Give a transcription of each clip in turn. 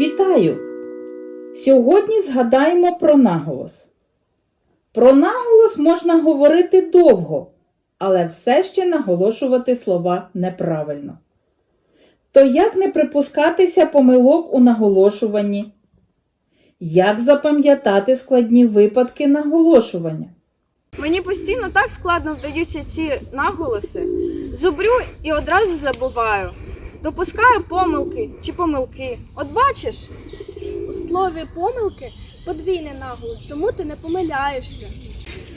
Вітаю! Сьогодні згадаємо про наголос. Про наголос можна говорити довго, але все ще наголошувати слова неправильно. То як не припускатися помилок у наголошуванні? Як запам'ятати складні випадки наголошування? Мені постійно так складно вдаються ці наголоси. Зубрю і одразу забуваю. Допускаю помилки чи помилки. От бачиш, У слові помилки подвійний наголос, тому ти не помиляєшся.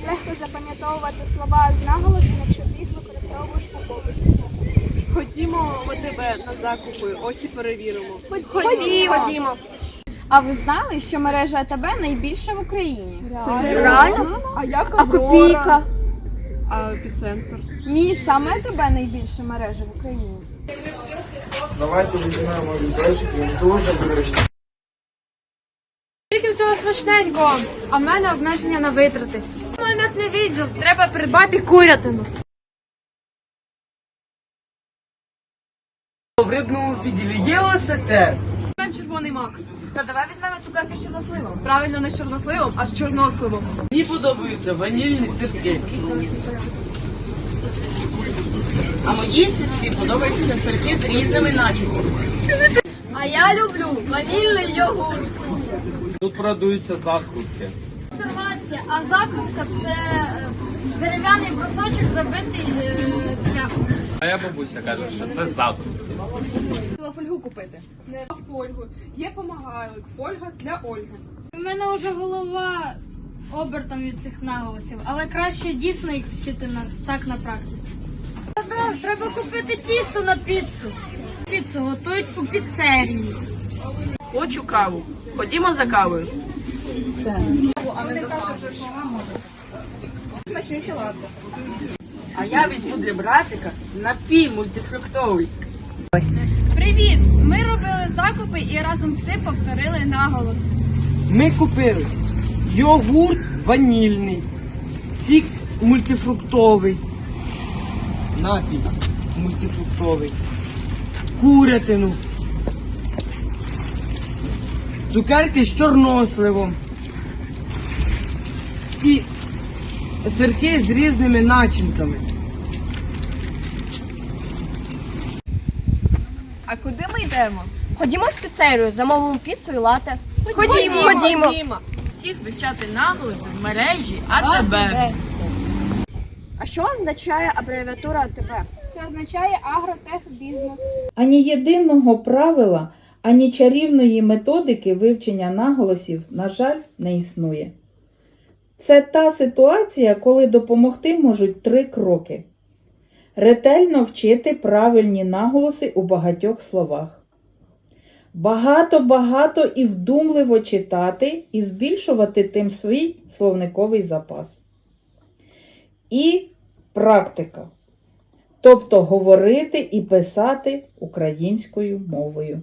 Легко запам'ятовувати слова з наголосом, якщо ти їх використовуєш у побуті. Ходімо в АТБ на закупи, ось і перевіримо. ходімо. Ходімо. А ви знали, що мережа АТБ найбільша в Україні? Реально? А як А копійка? А епіцентр? Ні, саме АТБ найбільша мережа в Україні. Давайте візьмемо відосик, він дуже зручний. Тільки всього смачненького, а в мене обмеження на витрати. У нас не відділ, треба придбати курятину. В рибному відділі є осетер? Візьмемо червоний мак. Та давай візьмемо цукерки з чорносливом. Правильно, не з чорносливом, а з чорносливом. Мені подобаються ванільні сирки. А моїй сестрі подобаються сирки з різними начинками. А я люблю ванільний йогурт. Тут продаються закрутки. Консервація, а закрутка це е, дерев'яний брусочок забитий тряпкою. Моя бабуся каже, що це закрутки. Хотіла фольгу купити. Не фольгу. Є помагайлик. Фольга для Ольги. У мене вже голова обертом від цих наголосів, але краще дійсно їх вчити на так на практиці. Та-да, Треба купити тісто на піцу. Піцу готують у піцерії. Хочу каву. Ходімо за кавою. Латте. А я візьму для братика напій мультифруктовий. Привіт! Ми робили закупи і разом з цим повторили наголос. Ми купили йогурт ванільний, сік мультифруктовий, напій мультифруктовий, курятину, цукерки з чорносливом і сирки з різними начинками. А куди ми йдемо? Ходімо в піцерію, замовимо піцу і лате. Ходімо. Ходімо. Всіх вивчати наголоси в мережі АТБ. А що означає абревіатура АТБ? Це означає агротехбізнес. Ані єдиного правила, ані чарівної методики вивчення наголосів, на жаль, не існує. Це та ситуація, коли допомогти можуть три кроки. Ретельно вчити правильні наголоси у багатьох словах. Багато-багато і вдумливо читати і збільшувати тим свій словниковий запас. І практика тобто говорити і писати українською мовою.